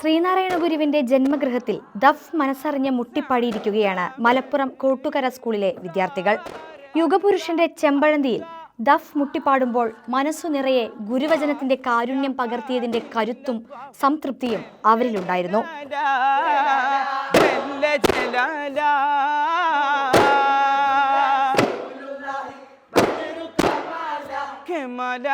യുഗപുരുഷന്റെ ജന്മഗൃഹത്തിൽ ദഫ് മനസ്സറിഞ്ഞ് മുട്ടിപ്പാടിയിരിക്കുകയാണ് മലപ്പുറം കോട്ടുകര സ്കൂളിലെ വിദ്യാർത്ഥികൾ. യുഗപുരുഷന്റെ ചെമ്പഴന്തിയിൽ ദഫ് മുട്ടിപ്പാടുമ്പോൾ മനസ്സു നിറയെ ഗുരുവചനത്തിന്റെ കാരുണ്യം പകർത്തിയതിന്റെ കരുത്തും സംതൃപ്തിയും അവരിലുണ്ടായിരുന്നു കമല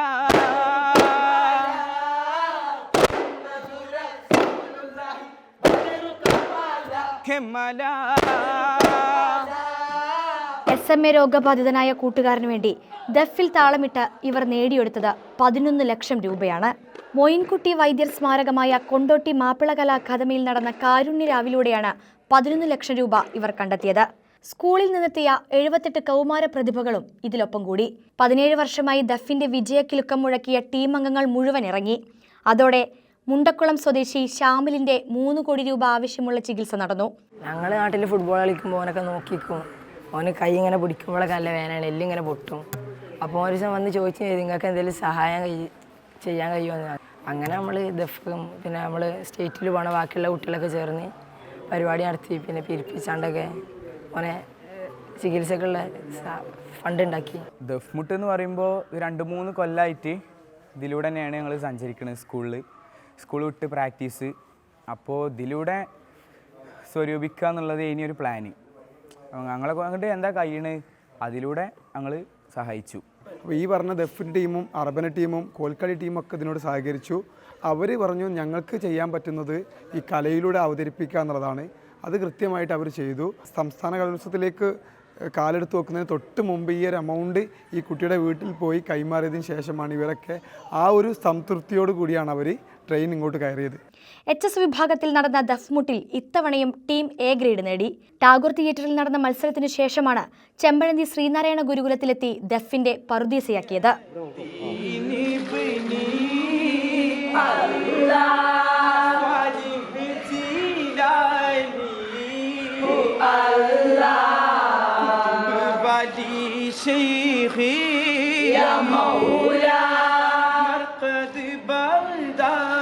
എസ് എം എ രോഗബാധിതനായ കൂട്ടുകാരന് വേണ്ടി ദഫിൽ താളമിട്ട് ഇവർ നേടിയെടുത്തത് പതിനൊന്ന് ലക്ഷം രൂപയാണ്. മൊയിൻകുട്ടി വൈദ്യർ സ്മാരകമായ കൊണ്ടോട്ടി മാപ്പിള കലാ അക്കാദമിയിൽ നടന്ന കാരുണ്യ രാവിലൂടെയാണ് പതിനൊന്ന് ലക്ഷം രൂപ ഇവർ കണ്ടെത്തിയത്. സ്കൂളിൽ നിന്നെത്തിയ എഴുപത്തെട്ട് കൗമാര പ്രതിഭകളും ഇതിലൊപ്പം കൂടി. പതിനേഴ് വർഷമായി ദഫിന്റെ വിജയക്കിലുക്കം മുഴക്കിയ ടീം അംഗങ്ങൾ മുഴുവൻ ഇറങ്ങി. അതോടെ മുണ്ടക്കുളം സ്വദേശി ശ്യാമിലിന്റെ മൂന്ന് കോടി രൂപ ആവശ്യമുള്ള ചികിത്സ നടന്നു. ഞങ്ങൾ നാട്ടിൽ ഫുട്ബോൾ കളിക്കുമ്പോൾ ഓനൊക്കെ നോക്കിക്കും. ഓന് കൈ ഇങ്ങനെ പിടിക്കുമ്പോഴൊക്കെ നല്ല വേനാണ് എല്ലിങ്ങനെ പൊട്ടും. അപ്പോൾ ഒരു ദിവസം വന്ന് ചോദിച്ചു നിങ്ങൾക്ക് എന്തെങ്കിലും സഹായം ചെയ്യാൻ കഴിയുമെന്ന് അങ്ങനെ നമ്മൾ ദഫും പിന്നെ നമ്മൾ സ്റ്റേറ്റിൽ പോണ ബാക്കിയുള്ള കുട്ടികളൊക്കെ ചേർന്ന് പരിപാടി നടത്തി പിന്നെ പിരിപ്പിച്ചാണ്ടൊക്കെ ഓനെ ചികിത്സക്കുള്ള ഫണ്ട് ഉണ്ടാക്കി. ദഫ്മുട്ട് എന്ന് പറയുമ്പോൾ രണ്ട് മൂന്ന് കൊല്ലമായിട്ട് ഇതിലൂടെ തന്നെയാണ് ഞങ്ങൾ സഞ്ചരിക്കുന്നത് സ്കൂളിൽ സ്കൂൾ വിട്ട് പ്രാക്ടീസ്. അപ്പോൾ ഇതിലൂടെ സ്വരൂപിക്കുക എന്നുള്ളത് ഇനിയൊരു പ്ലാന് ഞങ്ങളെ കൊണ്ട് എന്താ കഴിയണ് അതിലൂടെ ഞങ്ങൾ സഹായിച്ചു. അപ്പോൾ ഈ പറഞ്ഞ ദഫിൻ ടീമും അർബന ടീമും കോൽക്കളി ടീമും ഒക്കെ ഇതിനോട് സഹകരിച്ചു. അവർ പറഞ്ഞു ഞങ്ങൾക്ക് ചെയ്യാൻ പറ്റുന്നത് ഈ കലയിലൂടെ അവതരിപ്പിക്കുക എന്നുള്ളതാണ്. അത് കൃത്യമായിട്ട് അവർ ചെയ്തു. സംസ്ഥാന കലോത്സവത്തിലേക്ക് കാലെടുത്ത് വെക്കുന്നതിന് തൊട്ട് മുമ്പ് ഈ ഒരു എമൗണ്ട് ഈ കുട്ടിയുടെ വീട്ടിൽ പോയി കൈമാറിയതിന് ശേഷമാണ് ഇവരൊക്കെ ആ ഒരു സംതൃപ്തിയോട് കൂടിയാണ് അവർ ട്രെയിൻ ഇങ്ങോട്ട് കയറിയത്. എച്ച് എസ് വിഭാഗത്തിൽ നടന്ന ദഫ്മുട്ടിൽ ഇത്തവണയും ടീം എ ഗ്രേഡ് നേടി. ടാഗോർ തിയേറ്ററിൽ നടന്ന മത്സരത്തിനു ശേഷമാണ് ചെമ്പഴന്തി ശ്രീനാരായണ ഗുരുകുലത്തിലെത്തി ദഫിന്റെ പറുദീസയാക്കിയത്. شيخي يا مولاي قد بلدك